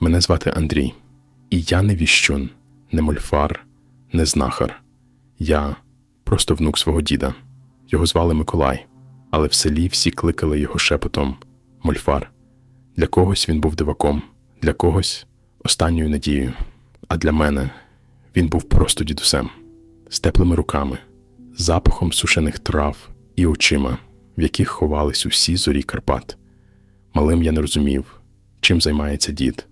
Мене звати Андрій, і я не віщун, не мольфар, не знахар. Я просто внук свого діда. Його звали Миколай, але в селі всі кликали його шепотом Мольфар. Для когось він був диваком, для когось останньою надією. А для мене він був просто дідусем, з теплими руками, запахом сушених трав і очима, в яких ховались усі зорі Карпат. Малим я не розумів, чим займається дід.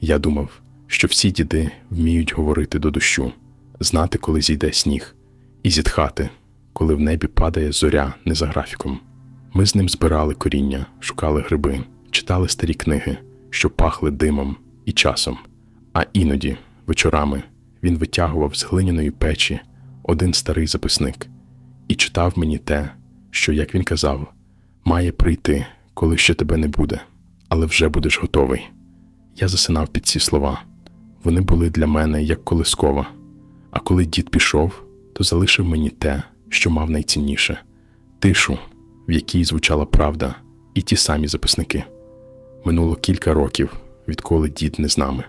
Я думав, що всі діди вміють говорити до дощу, знати, коли зійде сніг, і зітхати, коли в небі падає зоря не за графіком. Ми з ним збирали коріння, шукали гриби, читали старі книги, що пахли димом і часом. А іноді, вечорами, він витягував з глиняної печі один старий записник і читав мені те, що, як він казав, має прийти, коли ще тебе не буде, але вже будеш готовий. Я засинав під ці слова. Вони були для мене як колискова. А коли дід пішов, то залишив мені те, що мав найцінніше тишу, в якій звучала правда, і ті самі записники. Минуло кілька років, відколи дід не з нами.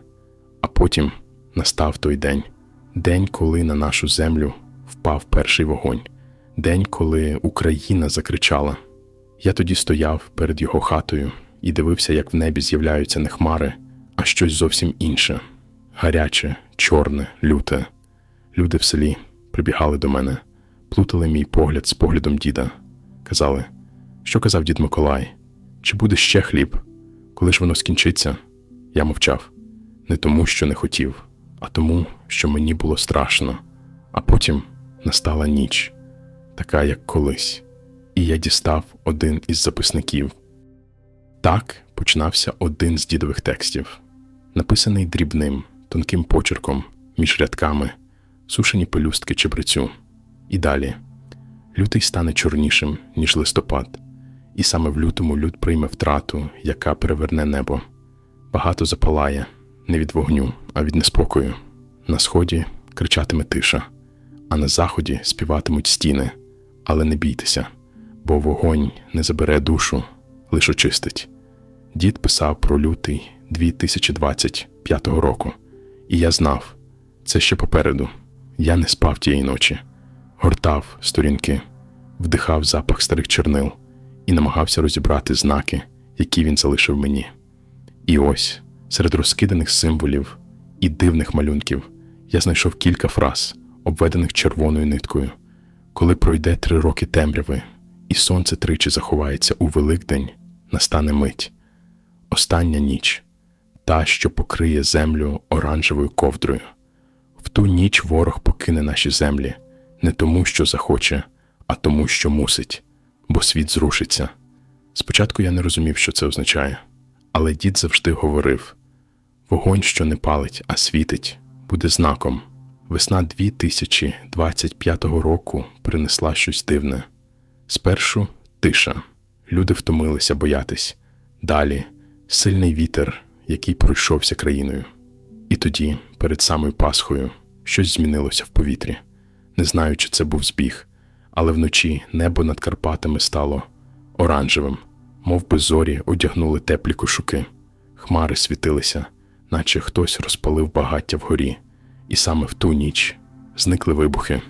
А потім настав той день день, коли на нашу землю впав перший вогонь, день, коли Україна закричала. Я тоді стояв перед його хатою і дивився, як в небі з'являються не хмари, а щось зовсім інше гаряче, чорне, люте. Люди в селі прибігали до мене, плутали мій погляд з поглядом діда. Казали, що казав дід Миколай, чи буде ще хліб? Коли ж воно скінчиться? Я мовчав не тому, що не хотів, а тому, що мені було страшно. А потім настала ніч, така як колись, і я дістав один із записників. Так починався один з дідових текстів, написаний дрібним, тонким почерком між рядками, сушені пелюстки чебрецю. І далі лютий стане чорнішим, ніж листопад, і саме в лютому люд прийме втрату, яка переверне небо. Багато запалає не від вогню, а від неспокою. На сході кричатиме тиша, а на заході співатимуть стіни. Але не бійтеся, бо вогонь не забере душу, лиш очистить. Дід писав про лютий 2025 року, і я знав, це ще попереду. Я не спав тієї ночі, гортав сторінки, вдихав запах старих чорнил і намагався розібрати знаки, які він залишив мені. І ось, серед розкиданих символів і дивних малюнків, я знайшов кілька фраз, обведених червоною ниткою. Коли пройде три роки темряви, і сонце тричі заховається у Великдень, настане мить, остання ніч, та, що покриє землю оранжевою ковдрою. В ту ніч ворог покине наші землі не тому, що захоче, а тому, що мусить, бо світ зрушиться. Спочатку я не розумів, що це означає, але дід завжди говорив: вогонь, що не палить, а світить, буде знаком. Весна 2025 року принесла щось дивне. Спершу тиша, люди втомилися боятись, далі сильний вітер, який пройшовся країною. І тоді, перед самою Пасхою, щось змінилося в повітрі. Не знаю, чи це був збіг, але вночі небо над Карпатами стало оранжевим, мов би зорі одягнули теплі кошуки, хмари світилися, наче хтось розпалив багаття вгорі, і саме в ту ніч зникли вибухи.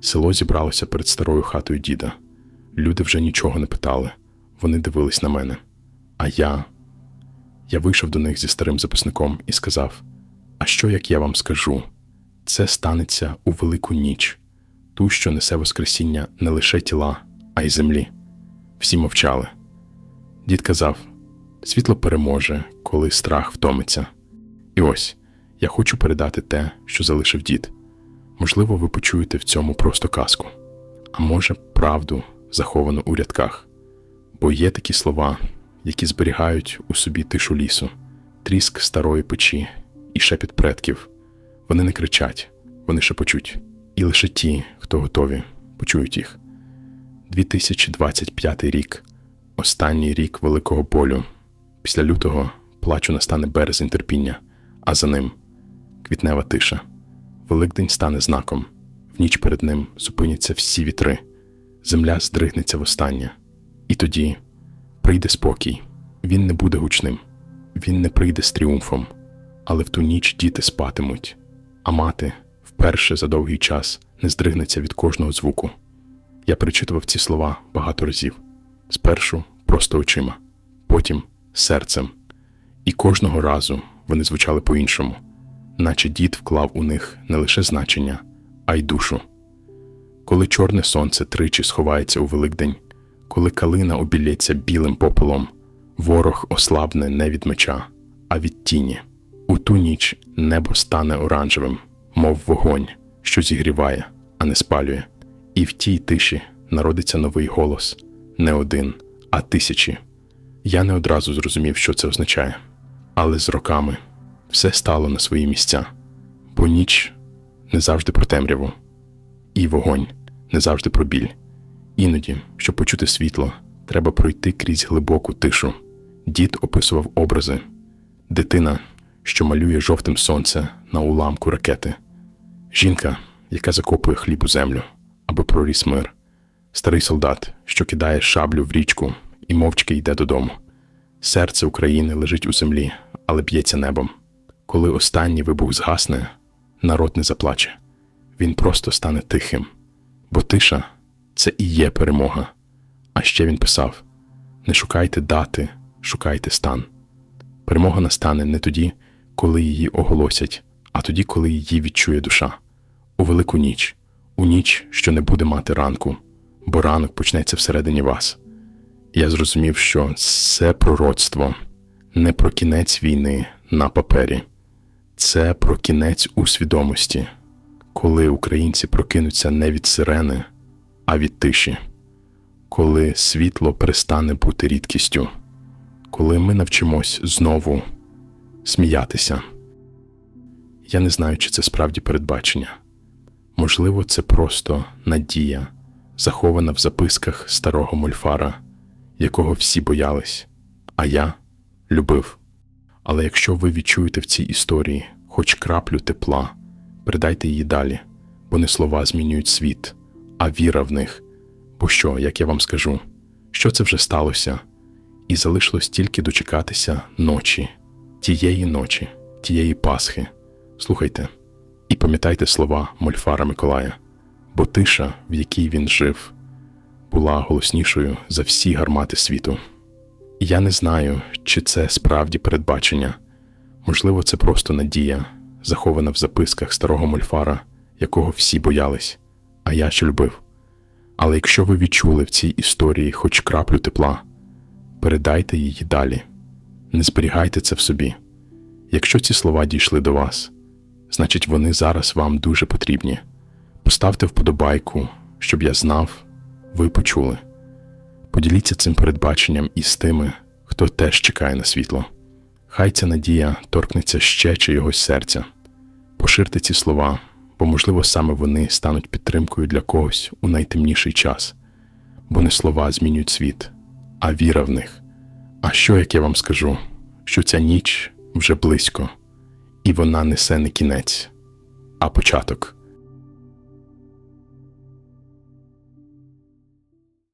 Село зібралося перед старою хатою діда. Люди вже нічого не питали, вони дивились на мене. А я. Я вийшов до них зі старим записником і сказав: А що як я вам скажу? Це станеться у велику ніч, ту, що несе Воскресіння не лише тіла, а й землі. Всі мовчали. Дід казав: світло переможе, коли страх втомиться. І ось я хочу передати те, що залишив дід. Можливо, ви почуєте в цьому просто казку, а може, правду, заховану у рядках. Бо є такі слова, які зберігають у собі тишу лісу, тріск старої печі і шепіт предків. Вони не кричать, вони шепочуть. І лише ті, хто готові, почують їх. 2025 рік останній рік великого болю. Після лютого плачу настане березень терпіння, а за ним квітнева тиша. Великдень стане знаком, в ніч перед ним зупиняться всі вітри, земля здригнеться востаннє. І тоді прийде спокій, він не буде гучним, Він не прийде з тріумфом, але в ту ніч діти спатимуть, а мати вперше за довгий час не здригнеться від кожного звуку. Я перечитував ці слова багато разів. Спершу просто очима, потім серцем. І кожного разу вони звучали по-іншому, наче дід вклав у них не лише значення, а й душу. Коли чорне сонце тричі сховається у Великдень, коли калина обілється білим попелом, ворог ослабне не від меча, а від тіні. У ту ніч небо стане оранжевим, мов вогонь, що зігріває, а не спалює. І в тій тиші народиться новий голос не один, а тисячі. Я не одразу зрозумів, що це означає, але з роками все стало на свої місця, бо ніч не завжди про темряву, і вогонь не завжди про біль. Іноді, щоб почути світло, треба пройти крізь глибоку тишу. Дід описував образи, дитина, що малює жовтим сонце на уламку ракети, жінка, яка закопує хліб у землю, аби проріс мир, старий солдат, що кидає шаблю в річку і мовчки йде додому. Серце України лежить у землі, але б'ється небом. Коли останній вибух згасне, народ не заплаче. Він просто стане тихим. Бо тиша це і є перемога. А ще він писав: не шукайте дати, шукайте стан. Перемога настане не тоді, коли її оголосять, а тоді, коли її відчує душа. У велику ніч, у ніч, що не буде мати ранку, бо ранок почнеться всередині вас. Я зрозумів, що це пророцтво не про кінець війни на папері, це про кінець у свідомості, коли українці прокинуться не від сирени, а від тиші, коли світло перестане бути рідкістю, коли ми навчимось знову сміятися. Я не знаю, чи це справді передбачення. Можливо, це просто надія, захована в записках старого мольфара, якого всі боялись, а я любив. Але якщо ви відчуєте в цій історії хоч краплю тепла, передайте її далі, бо не слова змінюють світ, а віра в них. Бо що, як я вам скажу, що це вже сталося, і залишилось тільки дочекатися ночі, тієї ночі, тієї Пасхи. Слухайте і пам'ятайте слова Мольфара Миколая, бо тиша, в якій він жив, була голоснішою за всі гармати світу. Я не знаю, чи це справді передбачення, можливо, це просто надія, захована в записках старого мольфара, якого всі боялись, а я ще любив. Але якщо ви відчули в цій історії хоч краплю тепла, передайте її далі, не зберігайте це в собі. Якщо ці слова дійшли до вас, значить вони зараз вам дуже потрібні. Поставте вподобайку, щоб я знав, ви почули. Поділіться цим передбаченням із тими, хто теж чекає на світло. Хай ця надія торкнеться ще чийогось серця. Поширте ці слова, бо, можливо, саме вони стануть підтримкою для когось у найтемніший час, бо не слова змінюють світ, а віра в них. А що, як я вам скажу, що ця ніч вже близько, і вона несе не кінець, а початок.